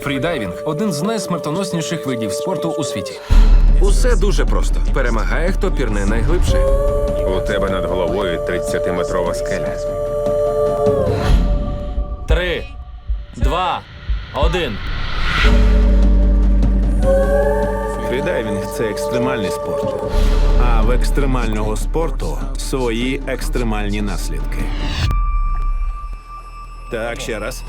Фрідайвінг один з найсмертоносніших видів спорту у світі. Усе дуже просто. Перемагає, хто пірне найглибше. У тебе над головою 30-метрова скеля. Три, два, один. Фрідайвінг це екстремальний спорт. А в екстремального спорту свої екстремальні наслідки. Так, ще раз.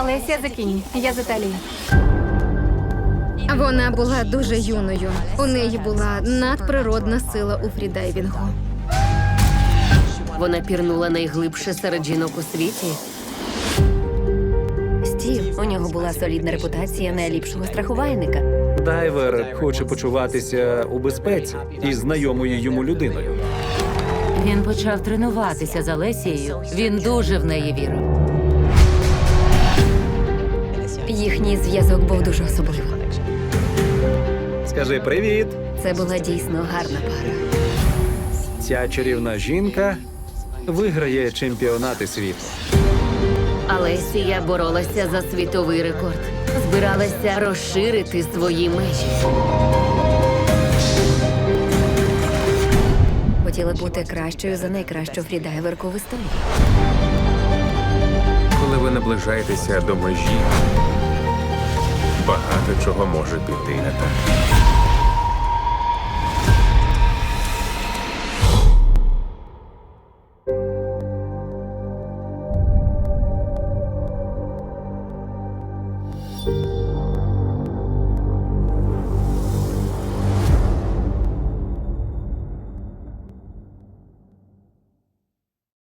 Алеся Закінь, я з Італії. Вона була дуже юною. У неї була надприродна сила у фрідайвінгу. Вона пірнула найглибше серед жінок у світі. Стів, у нього була солідна репутація найліпшого страхувальника. Дайвер хоче почуватися у безпеці із знайомою йому людиною. Він почав тренуватися з Олесією. Він дуже в неї вірив. Їхній зв'язок був дуже особливим. Скажи привіт. Це була дійсно гарна пара. Ця чарівна жінка виграє чемпіонати світу. Олесія боролася за світовий рекорд. Збиралася розширити свої межі. Хотіла бути кращою за найкращу фрідайверку в історії. Коли ви наближаєтеся до межі, багато чого може піти не так.